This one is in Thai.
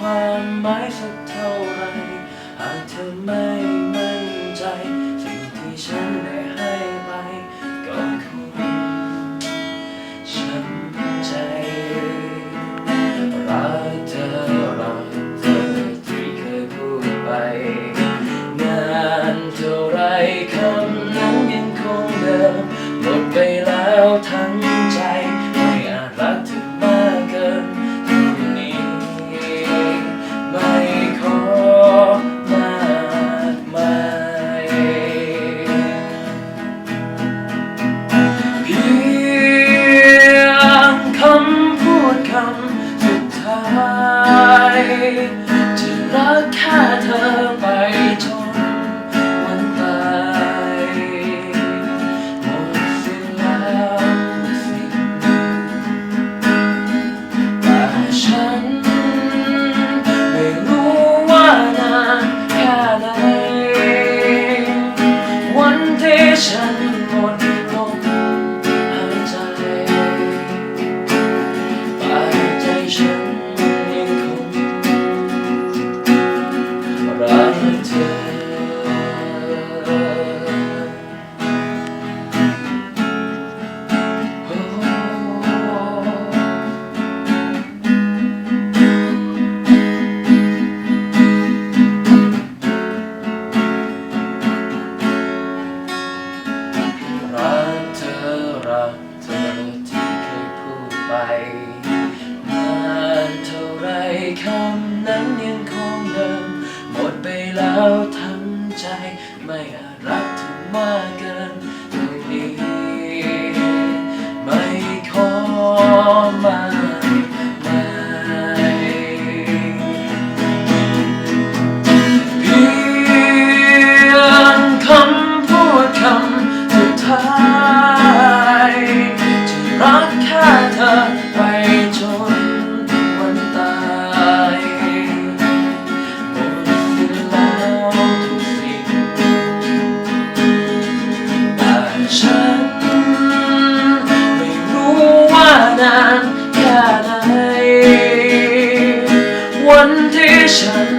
ความหมายสักเท่าไร หากเธอไม่มั่นใจ สิ่งที่ฉันได้ให้ไปก็คงช้ำใจรักเธอรักเธอที่เคยพูดไป นานเท่าไรคำนั้นยังคงเดิมหมดไปแล้ว cattle. shine.